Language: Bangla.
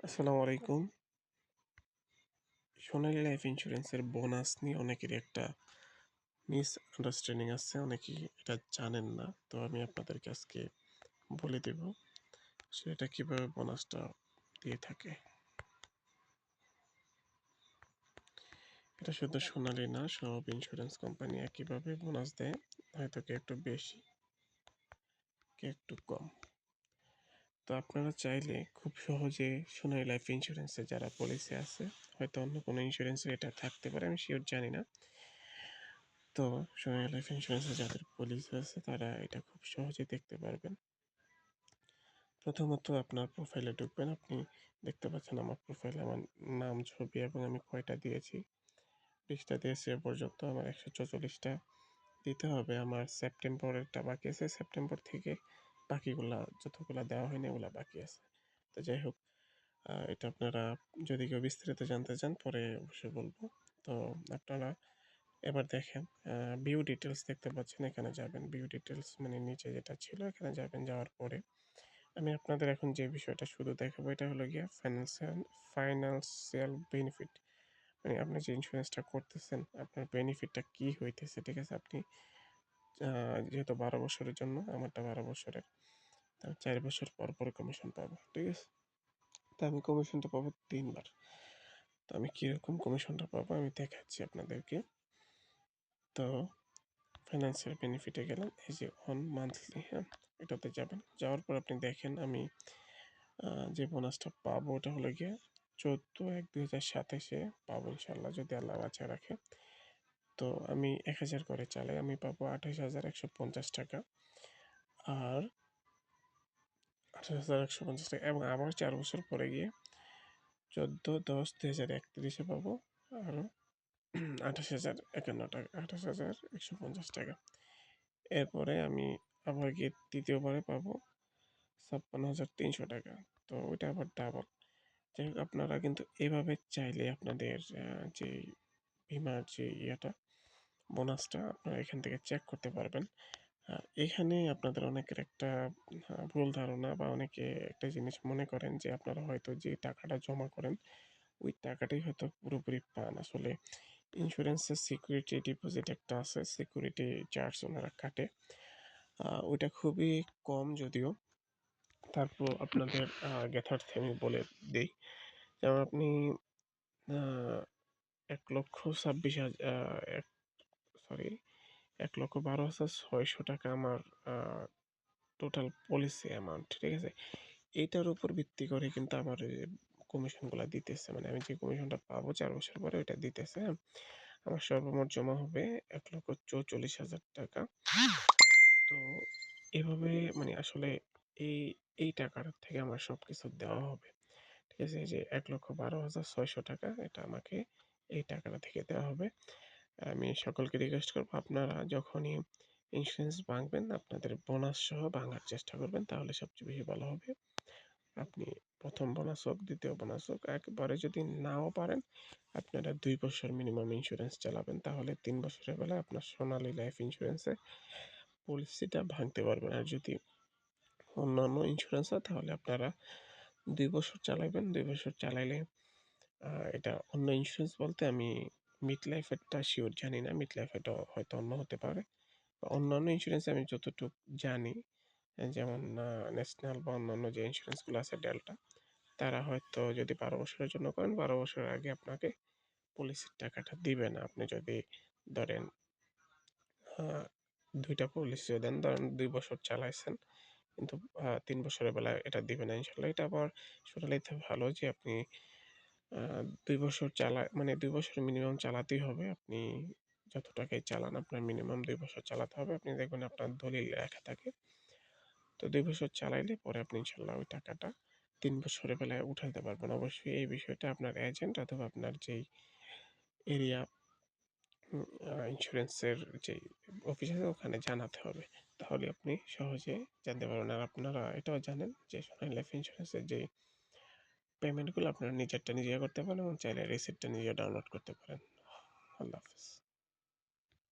আসসালামু আলাইকুম সোনালী লাইফ ইন্স্যুরেন্সের বোনাস নিয়ে অনেকেরই একটা মিস আন্ডারস্ট্যান্ডিং আছে, অনেকেই এটা জানেন না। তো আমি আপনাদেরকে আজকে বলে দেব সেটা কীভাবে বোনাসটা দিয়ে থাকে। এটা শুধু সোনালী না, সব ইন্স্যুরেন্স কোম্পানি একইভাবে বোনাস দেয়। হয়তো কে একটু বেশি কে একটু কম। তো আপনারা চাইলে খুব সহজে সোনালী লাইফ ইন্স্যুরেন্সে যারা পলিসি আছে, হয়তো অন্য কোনো ইন্স্যুরেন্সে এটা থাকতে পারে, আমি শিওর জানি না। তো সোনালী লাইফ ইন্স্যুরেন্সে যাদের পলিসি আছে, তারা এটা খুব সহজে দেখতে পারবেন। প্রথমত আপনার প্রোফাইলে ঢুকবেন, আপনি দেখতে পাচ্ছেন আমার প্রোফাইলে আমার নাম, ছবি এবং আমি কয়টা দিয়েছি। বিশটা দিয়েছি এ পর্যন্ত, আমার একশো চৌচল্লিশটা দিতে হবে। আমার সেপ্টেম্বরেরটা বাকি আছে সেপ্টেম্বর থেকে বাকিগুলা যতগুলা দেওয়া হয়নি ওগুলা বাকি আছে। তো যাই হোক এটা আপনারা যদি কেউ বিস্তারিত জানতে চান, পরে অবশ্যই বলব। তো আপনারা এবার দেখেন ভিউ ডিটেলস দেখতে পাচ্ছেন, এখানে যাবেন। ভিউ ডিটেলস মানে নিচে যেটা ছিল, এখানে যাবেন, যাওয়ার পরে আমি আপনাদের এখন যে বিষয়টা শুধু দেখাবো, এটা হলো গিয়া ফাইন্যান্সিয়াল ফাইন্যান্সিয়াল বেনিফিট মানে আপনি যে ইন্স্যুরেন্সটা করতেছেন, আপনার বেনিফিটটা কী হইতেছে, ঠিক আছে? আপনি যেহেতু বারো বছরের জন্য, আমারটা বারো বছরের। আমি চার বছর পর পর কমিশন পাবো, ঠিক আছে? তো আমি কমিশনটা পাবো তিনবার। তো আমি কীরকম কমিশনটা পাবো আমি দেখাচ্ছি আপনাদেরকে। তো ফাইন্যান্সিয়াল বেনিফিটে গেলাম এই যে অন মান্থলি হ্যাঁ? এটাতে যাবেন। যাওয়ার পর আপনি দেখেন আমি যে বোনাসটা পাবো ওটা হলো গিয়ে চোদ্দ এক দুই হাজার সাতাশে পাবো ইনশাল্লাহ, যদি আল্লাহ বাঁচা রাখে। তো আমি এক হাজার করে চালাই। আমি পাবো আঠাশ হাজার একশো পঞ্চাশ টাকা। আর আঠাশ হাজার একশো পঞ্চাশ টাকা এবং আবার চার বছর পরে গিয়ে চোদ্দ, দশ, দুই হাজার একত্রিশে পাবো। আরও আঠাশ হাজার একান্ন টাকা, আঠাশ হাজার একশো পঞ্চাশ টাকা। এরপরে আমি আবার গিয়ে তৃতীয়বারে পাবো ছাপ্পান্ন হাজার তিনশো টাকা। তো ওইটা আবার ডাবল যাই হোক, আপনারা কিন্তু এভাবে চাইলে আপনাদের যে বিমার যে ইয়েটা বোনাসটা আপনারা এখান থেকে চেক করতে পারবেন। এখানে আপনাদের অনেকের একটা ভুল ধারণা বা অনেকে একটা জিনিস মনে করেন যে আপনারা হয়তো যে টাকাটা জমা করেন, ওই টাকাটাই হয়তো পুরোপুরি পান। আসলে ইন্স্যুরেন্সের সিকিউরিটি ডিপোজিট একটা আছে সিকিউরিটি চার্জ ওনারা কাটে। ওইটা খুবই কম যদিও। তারপর আপনাদের জ্ঞাতার্থে আমি বলে দিই, যেমন আপনি এক লক্ষ ছাব্বিশ হাজার এক সরি এক লক্ষ বারো হাজার ছয়শো টাকা আমার টোটাল পলিসি অ্যামাউন্ট ঠিক আছে? এইটার উপর ভিত্তি করে কিন্তু আমার কমিশনগুলো দিতেছে মানে আমি যে কমিশনটা পাবো চার বছর পরে ওইটা দিতেছে হ্যাঁ? আমার সর্বমোট জমা হবে এক লক্ষ চৌচল্লিশ হাজার টাকা। তো এভাবে মানে আসলে এই এই টাকার থেকে আমার সব কিছু দেওয়া হবে। ঠিক আছে? যে এক লক্ষ বারো হাজার ছয়শো টাকা এটা আমাকে এই টাকাটা থেকে দেওয়া হবে। আমি সকলকে রিকোয়েস্ট করব আপনারা যখনই ইন্স্যুরেন্স ভাঙবেন, আপনাদের বোনাস সহ ভাঙার চেষ্টা করবেন, তাহলে সবচেয়ে বেশি ভালো হবে। আপনি প্রথম বোনাস হোক, দ্বিতীয় বোনাস হোক, একবারে যদি নাও পারেন, আপনারা দুই বছর মিনিমাম ইন্স্যুরেন্স চালাবেন, তাহলে তিন বছরের বেলায় আপনার সোনালী লাইফ ইন্স্যুরেন্সে পলিসিটা ভাঙতে পারবেন। আর যদি অন্যান্য ইন্স্যুরেন্স হয়, তাহলে আপনারা দুই বছর চালাবেন, দুই বছর চালাইলে এটা অন্য ইন্স্যুরেন্স বলতে আমি মিড লাইফেরটা শিওর জানি না মিড লাইফেরটা হয়তো অন্য হতে পারে। অন্যান্য ইন্স্যুরেন্স আমি যতটুকু জানি যেমন ন্যাশনাল বা অন্যান্য যে ইন্স্যুরেন্সগুলো আছে ডেল্টা তারা হয়তো যদি বারো বছরের জন্য করেন, বারো বছর আগে আপনাকে পলিসির টাকাটা দিবে না। আপনি যদি ধরেন দুইটা পলিসিও দেন, ধরেন দুই বছর চালাইছেন, কিন্তু তিন বছরের বেলায় এটা দিবে না, ইনশাল্লাহ। এটা আবার সোনালিতে ভালো যে আপনি দুই বছর চালা মানে দুই বছর মিনিমাম চালাতেই হবে। আপনি যত টাকাই চালান, আপনার মিনিমাম দুই বছর চালাতে হবে। আপনি দেখবেন আপনার দলিল লেখা থাকে। তো দুই বছর চালাইলে পরে আপনি ইনশাল্লাহ ওই টাকাটা তিন বছরের বেলায় উঠাতে পারবেন। অবশ্যই এই বিষয়টা আপনার এজেন্ট অথবা আপনার যেই এরিয়া ইন্স্যুরেন্সের যে অফিস আছে, ওখানে জানাতে হবে। তাহলে আপনি সহজে জানতে পারবেন। আর আপনারা এটাও জানেন যে সোনালী লাইফ ইন্স্যুরেন্সের যে পেমেন্টগুলো আপনারা নিজেরটা নিজে করতে পারেন এবং চাইলে রিসিপ্টটা নিজে ডাউনলোড করতে পারেন। আল্লাহ হাফিজ।